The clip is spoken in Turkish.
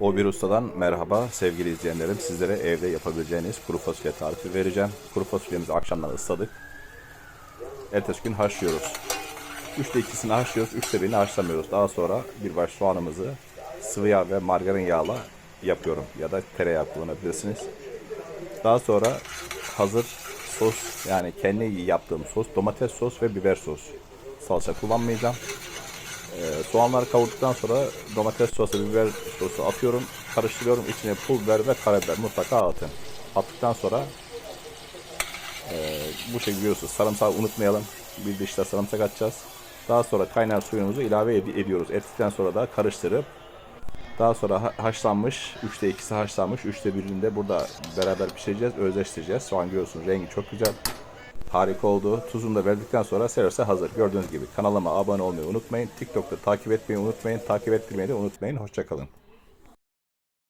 O bir ustadan merhaba sevgili izleyenlerim. Sizlere evde yapabileceğiniz kuru fasulye tarifi vereceğim. Kuru fasulyemizi akşamdan ısladık. Ertesi gün haşlıyoruz. Üçte ikisini haşlıyoruz, üçte birini haşlamıyoruz. Daha sonra bir baş soğanımızı sıvı yağ ve margarin yağla yapıyorum. Ya da tereyağı kullanabilirsiniz. Daha sonra hazır sos yani kendi yaptığım sos domates sos ve biber sos. Salça kullanmayacağım. Ee, soğanları kavurduktan sonra domates sosu, biber sosu atıyorum. Karıştırıyorum. İçine pul biber ve karabiber mutlaka atın. Attıktan sonra e, bu şekilde görüyorsunuz. Sarımsağı unutmayalım. Bir dişte sarımsak atacağız. Daha sonra kaynar suyumuzu ilave ed- ediyoruz. Ettikten sonra da karıştırıp daha sonra ha- haşlanmış, 3'te 2'si haşlanmış, 3'te 1'ini de burada beraber pişireceğiz, özleştireceğiz. Soğan görüyorsunuz rengi çok güzel. Harika oldu. Tuzunu da verdikten sonra servise hazır. Gördüğünüz gibi kanalıma abone olmayı unutmayın. TikTok'ta takip etmeyi unutmayın. Takip ettirmeyi de unutmayın. Hoşçakalın.